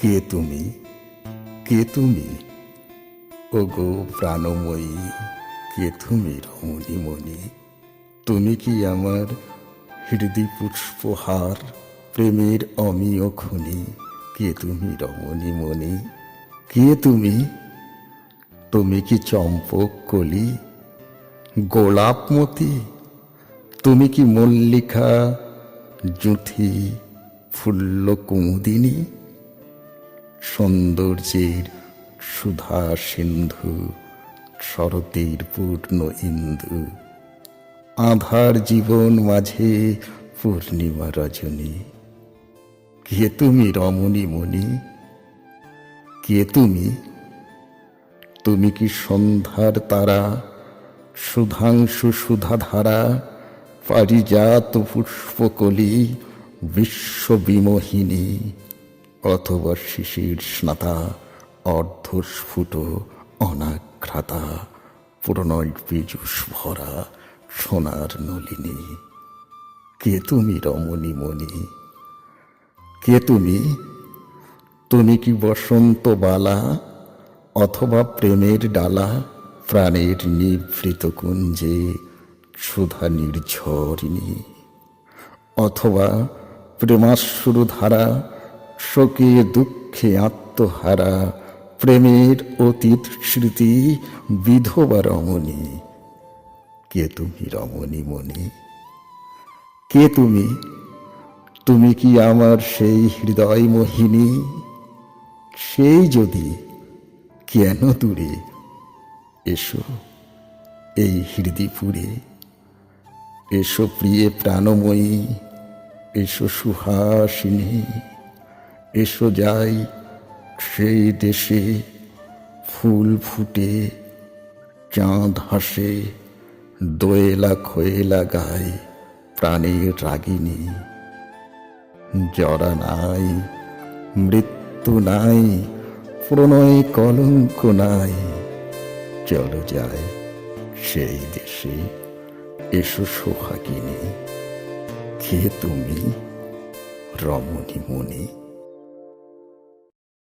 কে তুমি? কে তুমি? ও গো প্রাণময়ী, কে তুমি রমণী মণি তুমি কি আমার হৃদি পুষ্পহার প্রেমের অমীয় খনি? কে তুমি রমণী মণি কে তুমি? তুমি কি চম্পক কলি? গোলাপমতি? তুমি কি মল্লিকা জুথি ফুল্ল কুমুদিনী? সৌন্দর্যের সুধা সিন্ধু, শরতের পূর্ণ ইন্দু। আধার জীবন মাঝে পূর্ণিমা রজনী। কে তুমি রমণী মণি? কে তুমি? তুমি কি সন্ধ্যার তারা, সুধাংশু সুধাধারা? পারিজাত পুষ্পকলি বিশ্ববিমোহিনী, অথবা শিশির স্নাতা, অর্ধস্ফুট অনাঘ্রাতা প্রণয় পীযুষ ভরা সোনার নলিনী। কে তুমি রমণী মণি? কে তুমি? তুমি কি বসন্ত বালা, অথবা প্রেমের ডালা, প্রাণের নিভৃত কুঞ্জে সুধা নির্ঝরিণী। অথবা প্রেমাশ্রু ধারা শোকে দুঃখে আত্মহারা, প্রেমের অতীত স্মৃতি বিধবা রমণী। কে তুমি রমণী মণি? কে তুমি? তুমি কি আমার সেই হৃদয় মোহিনী? সেই যদি, কেন দূরে? এসো এই হৃদিপুরে। এসো প্রিয়ে প্রাণময়ী, এসো সুহাসিনী, এসো যাই সেই দেশে ফুল ফুটে, চাঁদ হাসে, দোয়েলা খোয়েলা গায় প্রাণের রাগিনী। জরা নাই, মৃত্যু নাই, প্রণয় কলঙ্ক নাই, চলো যায় সেই দেশে। এসো সোহাগিনী কে তুমি? রমণী মণি